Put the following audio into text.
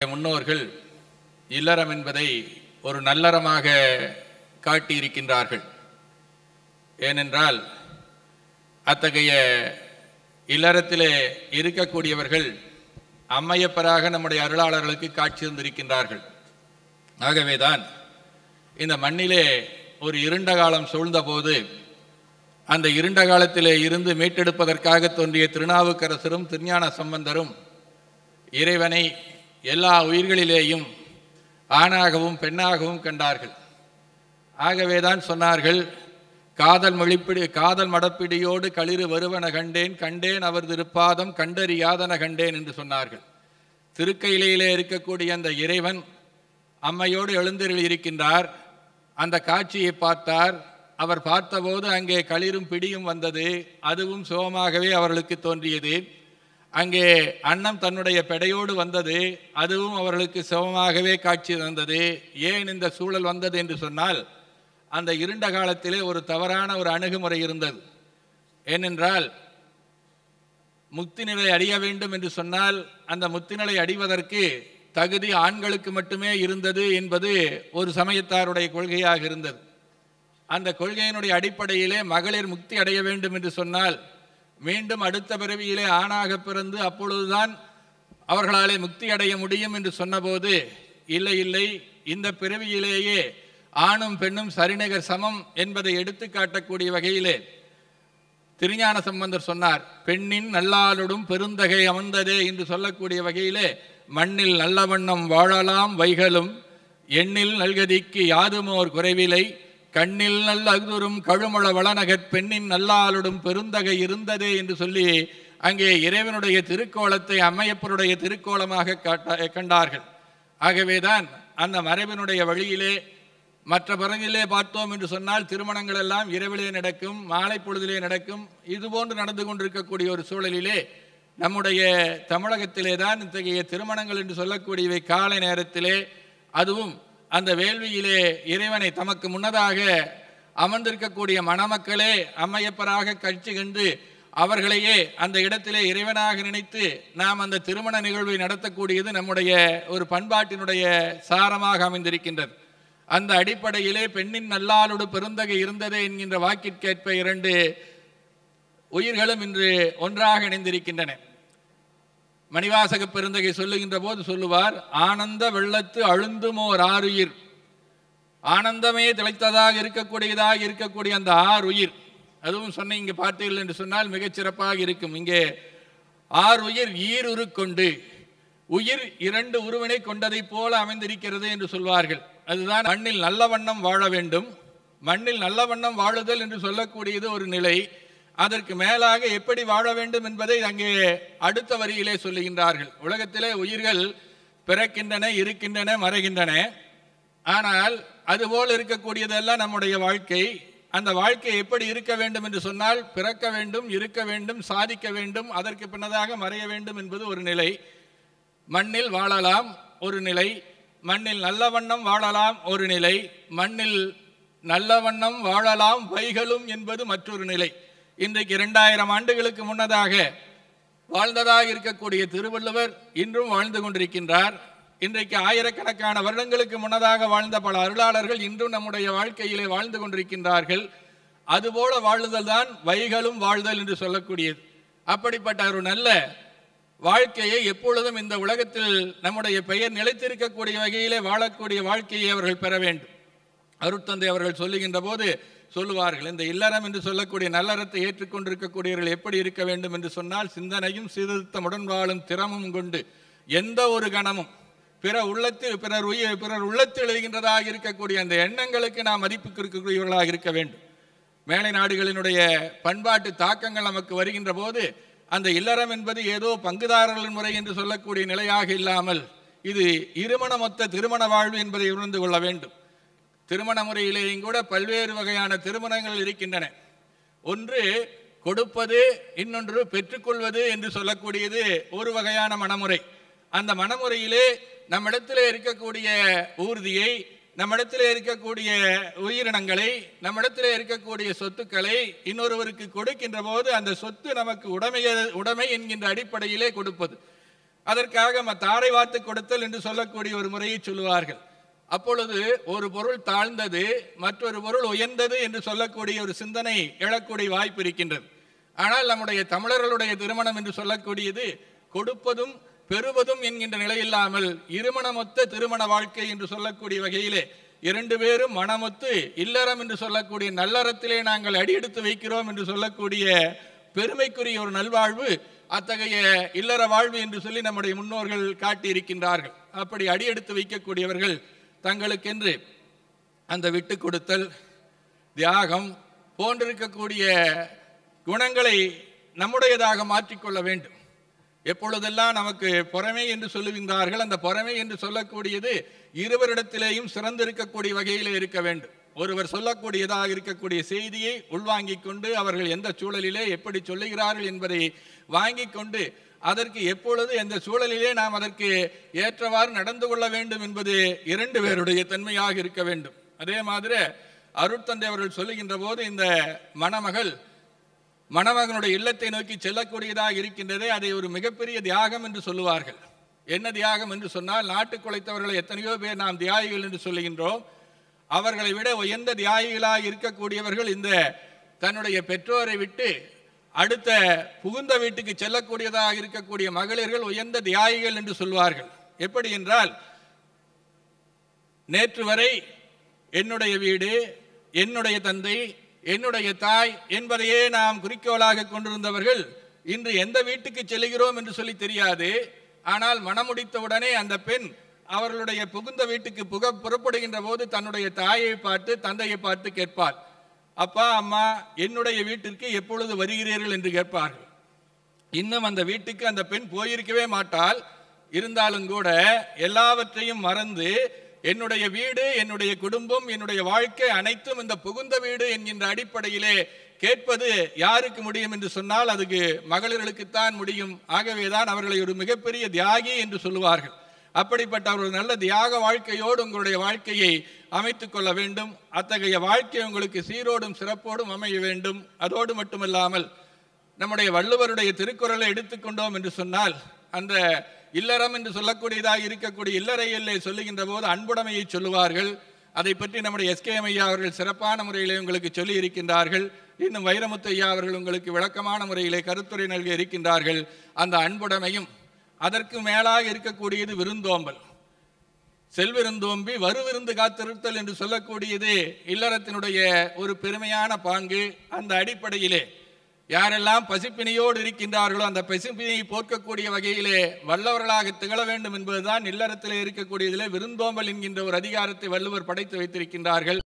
முன்னோர்கள் இல்லறம் என்பதை ஒரு நல்லறமாக காட்டியிருக்கின்றார்கள். ஏனென்றால் அத்தகைய இல்லறத்திலே இருக்கக்கூடியவர்கள் அம்மையப்பராக நம்முடைய அருளாளர்களுக்கு காட்சி தந்திருக்கின்றார்கள். ஆகவேதான் இந்த மண்ணிலே ஒரு இருண்ட காலம் சூழ்ந்தபோது அந்த இருண்ட காலத்திலே இருந்து மீட்டெடுப்பதற்காக தோன்றிய திருநாவுக்கரசரும் திருஞான சம்பந்தரும் இறைவனை எல்லா உயிர்களிலேயும் ஆணாகவும் பெண்ணாகவும் கண்டார்கள். ஆகவேதான் சொன்னார்கள் காதல் மொழிப்பிடி காதல் மடப்பிடியோடு களிறு வருவன கண்டேன் கண்டேன் அவர் திருப்பாதம் கண்டறியாதன கண்டேன் என்று சொன்னார்கள். திருக்கையிலே இருக்கக்கூடிய அந்த இறைவன் அம்மையோடு எழுந்தருள் இருக்கின்றார். அந்த காட்சியை பார்த்தார். அவர் பார்த்தபோது அங்கே களிரும் பிடியும் வந்தது. அதுவும் சுகமாகவே அவர்களுக்கு தோன்றியது. அங்கே அன்னம் தன்னுடைய பெடையோடு வந்தது அதுவும் அவர்களுக்கு சமமாகவே காட்சி தந்தது. ஏன் இந்த சூழல் வந்தது என்று சொன்னால் அந்த இருண்ட காலத்திலே ஒரு தவறான ஒரு அணுகுமுறை இருந்தது. ஏனென்றால் முக்தி நிலை அடைய வேண்டும் என்று சொன்னால் அந்த முக்தி நிலை அடைவதற்கு தகுதி ஆண்களுக்கு மட்டுமே இருந்தது என்பது ஒரு சமயத்தாருடைய கொள்கையாக இருந்தது. அந்த கொள்கையினுடைய அடிப்படையிலே மகளிர் முக்தி அடைய வேண்டும் என்று சொன்னால் மீண்டும் அடுத்த பிறவியிலே ஆணாக பிறந்து அப்பொழுதுதான் அவர்களாலே முக்தி அடைய முடியும் என்று சொன்னபோது இல்லை இல்லை இந்த பிறவியிலேயே ஆணும் பெண்ணும் சரிநிகர் சமம் என்பதை எடுத்து காட்டக்கூடிய வகையிலே திருஞான சம்பந்தர் சொன்னார் பெண்ணின் நல்லாளுடும் பெருந்தகை அமர்ந்ததே என்று சொல்லக்கூடிய வகையிலே மண்ணில் நல்ல வண்ணம் வாழலாம் வைகளும் எண்ணில் நல்கதிக்கு யாதுமோர் குறைவிலை கண்ணில் நல்ல அகுதுரும் கழுமள வளநகர் பெண்ணின் நல்லாளுடும் பெருந்தகை இருந்ததே என்று சொல்லி அங்கே இறைவனுடைய திருக்கோலத்தை அம்மையப்பருடைய திருக்கோலமாக காட்ட கண்டார்கள். ஆகவேதான் அந்த மறைவனுடைய வழியிலே மற்ற பிறகிலே பார்த்தோம் என்று சொன்னால் திருமணங்கள் எல்லாம் இரவிலே நடக்கும் மாலை பொழுதிலே நடக்கும். இதுபோன்று நடந்து கொண்டிருக்கக்கூடிய ஒரு சூழலிலே நம்முடைய தமிழகத்திலே தான் இத்தகைய திருமணங்கள் என்று சொல்லக்கூடியவை காலை நேரத்திலே. அதுவும் அந்த வேள்வியிலே இறைவனை தமக்கு முன்னதாக அமர்ந்திருக்கக்கூடிய மணமக்களே அம்மையப்பராக கட்சி கண்டு அவர்களையே அந்த இடத்திலே இறைவனாக நினைத்து நாம் அந்த திருமண நிகழ்வை நடத்தக்கூடியது நம்முடைய ஒரு பண்பாட்டினுடைய சாரமாக அமைந்திருக்கின்றது. அந்த அடிப்படையிலே பெண்ணின் நல்லாளோடு பெருந்தகை இருந்ததே என்கின்ற வாக்கிற்கேற்ப இரண்டு உயிர்களும் இன்று ஒன்றாக இணைந்திருக்கின்றன. மணிவாசக பெருந்தகை சொல்லுகின்ற போது சொல்லுவார் ஆனந்த வெள்ளத்து அழுந்துமோர் ஆறுயிர். ஆனந்தமே திளைத்ததாக இருக்கக்கூடியதாக இருக்கக்கூடிய அந்த ஆறுயிர். அதுவும் சொன்ன இங்கே பார்த்தீர்கள் என்று சொன்னால் மிகச்சிறப்பாக இருக்கும். இங்கே ஆறு உயிர் ஈருரு கொண்டு உயிர் இரண்டு உருவனை கொண்டதை போல அமைந்திருக்கிறது என்று சொல்வார்கள். அதுதான் மண்ணில் நல்ல வண்ணம் வாழ வேண்டும். மண்ணில் நல்ல வண்ணம் வாழுதல் என்று சொல்லக்கூடியது ஒரு நிலை. அதற்கு மேலாக எப்படி வாழ வேண்டும் என்பதை அங்கே அடுத்த வரியிலே சொல்லுகின்றார்கள். உலகத்திலே உயிர்கள் பிறக்கின்றன இருக்கின்றன மறைகின்றன. ஆனால் அதுபோல் இருக்கக்கூடியதெல்லாம் நம்முடைய வாழ்க்கை. அந்த வாழ்க்கை எப்படி இருக்க வேண்டும் என்று சொன்னால் பிறக்க வேண்டும் இருக்க வேண்டும் சாதிக்க வேண்டும் அதற்கு பின்னதாக மறைய வேண்டும் என்பது ஒரு நிலை. மண்ணில் வாழலாம் ஒரு நிலை. மண்ணில் நல்ல வண்ணம் வாழலாம் ஒரு நிலை. மண்ணில் நல்ல வண்ணம் வாழலாம் வைகளும் என்பது மற்றொரு நிலை. இன்றைக்கு இரண்டாயிரம் ஆண்டுகளுக்கு முன்னதாக வாழ்ந்ததாக இருக்கக்கூடிய திருவள்ளுவர் இன்றும் வாழ்ந்து கொண்டிருக்கின்றார். இன்றைக்கு ஆயிரக்கணக்கான வருடங்களுக்கு முன்னதாக வாழ்ந்த பல அருளாளர்கள் இன்றும் நம்முடைய வாழ்க்கையிலே வாழ்ந்து கொண்டிருக்கின்றார்கள். அதுபோல வாழுதல் தான் வைகளும் வாழ்தல் என்று சொல்லக்கூடியது. அப்படிப்பட்ட ஒரு நல்ல வாழ்க்கையை எப்பொழுதும் இந்த உலகத்தில் நம்முடைய பெயர் நிலைத்திருக்கக்கூடிய வகையிலே வாழக்கூடிய வாழ்க்கையை அவர்கள் பெற வேண்டும். அருட்தந்தை அவர்கள் சொல்லுகின்ற போது சொல்லுவார்கள். இந்த இல்லறம் என்று சொல்லக்கூடிய நல்லறத்தை ஏற்றுக்கொண்டிருக்கக்கூடியவர்கள் எப்படி இருக்க வேண்டும் என்று சொன்னால் சிந்தனையும் சீர்திருத்தமுடன் வாழும் திறமும் கொண்டு எந்த ஒரு கணமும் பிற உள்ளத்தில் பிறர் உயிர் பிறர் உள்ளத்தில் எழுகின்றதாக இருக்கக்கூடிய அந்த எண்ணங்களுக்கு நாம் மதிப்புக்கு இருக்கக்கூடியவர்களாக இருக்க வேண்டும். மேலை நாடுகளினுடைய பண்பாட்டு தாக்கங்கள் நமக்கு வருகின்ற போது அந்த இல்லறம் என்பது ஏதோ பங்குதாரர்கள் முறை என்று சொல்லக்கூடிய நிலையாக இல்லாமல் இது இருமண மொத்த திருமண வாழ்வு என்பதை உணர்ந்து கொள்ள வேண்டும். திருமண முறையிலேயும் கூட பல்வேறு வகையான திருமணங்கள் இருக்கின்றன. ஒன்று கொடுப்பது இன்னொன்று பெற்றுக்கொள்வது என்று சொல்லக்கூடியது ஒரு வகையான மனமுறை. அந்த மனமுறையிலே நம்மிடத்தில் இருக்கக்கூடிய ஊர்தியை நம்மிடத்தில் இருக்கக்கூடிய உயிரினங்களை நம்மிடத்தில் இருக்கக்கூடிய சொத்துக்களை இன்னொருவருக்கு கொடுக்கின்ற போது அந்த சொத்து நமக்கு உடைமைய உடைமை என்கின்ற அடிப்படையிலே கொடுப்பது. அதற்காக ம- தாரை வாத்து கொடுத்தல் என்று சொல்லக்கூடிய ஒரு முறையை சொல்லுவார்கள். அப்பொழுது ஒரு பொருள் தாழ்ந்தது மற்றொரு பொருள் உயர்ந்தது என்று சொல்லக்கூடிய ஒரு சிந்தனை எழக்கூடிய வாய்ப்பு இருக்கின்றது. ஆனால் நம்முடைய தமிழர்களுடைய திருமணம் என்று சொல்லக்கூடியது கொடுப்பதும் பெறுவதும் என்கின்ற நிலையில்லாமல் இருமணமொத்த திருமண வாழ்க்கை என்று சொல்லக்கூடிய வகையிலே இரண்டு பேரும் மனமொத்து இல்லறம் என்று சொல்லக்கூடிய நல்லறத்திலே நாங்கள் அடியெடுத்து வைக்கிறோம் என்று சொல்லக்கூடிய பெருமைக்குரிய ஒரு நல்வாழ்வு அத்தகைய இல்லற வாழ்வு என்று சொல்லி நம்முடைய முன்னோர்கள் காட்டியிருக்கின்றார்கள். அப்படி அடியெடுத்து வைக்கக்கூடியவர்கள் தங்களுக்கென்று அந்த விட்டு கொடுத்தல் தியாகம் போன்றிருக்கக்கூடிய குணங்களை நம்முடையதாக மாற்றிக்கொள்ள வேண்டும். எப்பொழுதெல்லாம் நமக்கு பொறாமை என்று சொல்லுகின்றார்கள் அந்த பொறாமை என்று சொல்லக்கூடியது இருவரிடத்திலேயும் சிறந்திருக்கக்கூடிய வகையில் இருக்க வேண்டும். ஒருவர் சொல்லக்கூடியதாக இருக்கக்கூடிய செய்தியை உள்வாங்கிக் கொண்டு அவர்கள் எந்த சூழலிலே எப்படி சொல்லுகிறார்கள் என்பதை வாங்கிக் கொண்டு அதற்கு எப்பொழுது எந்த சூழலிலே நாம் அதற்கு ஏற்றவாறு நடந்து கொள்ள வேண்டும் என்பது இரண்டு பேருடைய தன்மையாக இருக்க வேண்டும். அதே மாதிரி அருட்தந்தை அவர்கள் சொல்லுகின்ற போது இந்த மணமகள் மணமகனுடைய இல்லத்தை நோக்கி செல்லக்கூடியதாக இருக்கின்றதே அதை ஒரு மிகப்பெரிய தியாகம் என்று சொல்லுவார்கள். என்ன தியாகம் என்று சொன்னால் நாட்டு குலைத்தவர்களை எத்தனையோ பேர் நாம் தியாகிகள் என்று சொல்லுகின்றோம். அவர்களை விட உயர்ந்த தியாகிகளாக இருக்கக்கூடியவர்கள் இந்த தன்னுடைய பெற்றோரை விட்டு அடுத்த புகுந்த வீட்டுக்கு செல்லக்கூடியதாக இருக்கக்கூடிய மகளிர்கள் உயர்ந்த தியாகிகள் என்று சொல்வார்கள். எப்படி என்றால் நேற்று வரை என்னுடைய வீடு என்னுடைய தந்தை என்னுடைய தாய் என்பதையே நாம் குறிக்கோளாக கொண்டிருந்தவர்கள் இன்று எந்த வீட்டுக்கு செல்கிறோம் என்று சொல்லி தெரியாது. ஆனால் மனமுடித்தவுடனே அந்த பெண் அவர்களுடைய புகுந்த வீட்டுக்கு புக புறப்படுகின்ற போது தன்னுடைய தாயை பார்த்து தந்தையை பார்த்து கேட்பார் அப்பா அம்மா என்னுடைய வீட்டிற்கு எப்பொழுது வருகிறீர்கள் என்று கேட்பார்கள். இன்னும் அந்த வீட்டுக்கு அந்த பெண் போயிருக்கவே மாட்டாள். இருந்தாலும் கூட எல்லாவற்றையும் மறந்து என்னுடைய வீடு என்னுடைய குடும்பம் என்னுடைய வாழ்க்கை அனைத்தும் இந்த புகுந்த வீடு என்கின்ற அடிப்படையிலே கேட்பது யாருக்கு முடியும் என்று சொன்னால் அதுக்கு மகளிர்களுக்குத்தான் முடியும். ஆகவேதான் அவர்களை ஒரு மிகப்பெரிய தியாகி என்று சொல்லுவார்கள். அப்படிப்பட்ட ஒரு நல்ல தியாக வாழ்க்கையோடு உங்களுடைய வாழ்க்கையை அமைத்துக் கொள்ள வேண்டும். அத்தகைய வாழ்க்கை உங்களுக்கு சீரோடும் சிறப்போடும் அமைய வேண்டும். அதோடு மட்டுமல்லாமல் நம்முடைய வள்ளுவருடைய திருக்குறளை எடுத்துக்கொண்டோம் என்று சொன்னால் அந்த இல்லறம் என்று சொல்லக்கூடியதாக இருக்கக்கூடிய இல்லறையிலே சொல்லுகின்ற போது அன்புடைமையை சொல்லுவார்கள். அதை பற்றி நம்முடைய எஸ்கேஎம் ஐயா அவர்கள் சிறப்பான முறையிலே உங்களுக்கு சொல்லி இருக்கின்றார்கள். இன்னும் வைரமுத்து ஐயா அவர்கள் உங்களுக்கு விளக்கமான முறையிலே கருத்துரை நல்கி இருக்கின்றார்கள். அந்த அன்புடைமையும் அதற்கு மேலாக இருக்கக்கூடியது விருந்தோம்பல். செல்விருந்தோம்பி வருவிருந்து காத்திருத்தல் என்று சொல்லக்கூடியது இல்லறத்தினுடைய ஒரு பெருமையான பாங்கு அந்த அடிப்படையிலே. யாரெல்லாம் பசிப்பினியோடு இருக்கின்றார்களோ அந்த பசிப்பினியை போர்க்கக்கூடிய வகையிலே வல்லவர்களாக திகழ வேண்டும் என்பதுதான் இல்லறத்திலே இருக்கக்கூடியதிலே விருந்தோம்பல் என்கின்ற ஒரு அதிகாரத்தை வள்ளுவர் படைத்து வைத்திருக்கின்றார்கள்.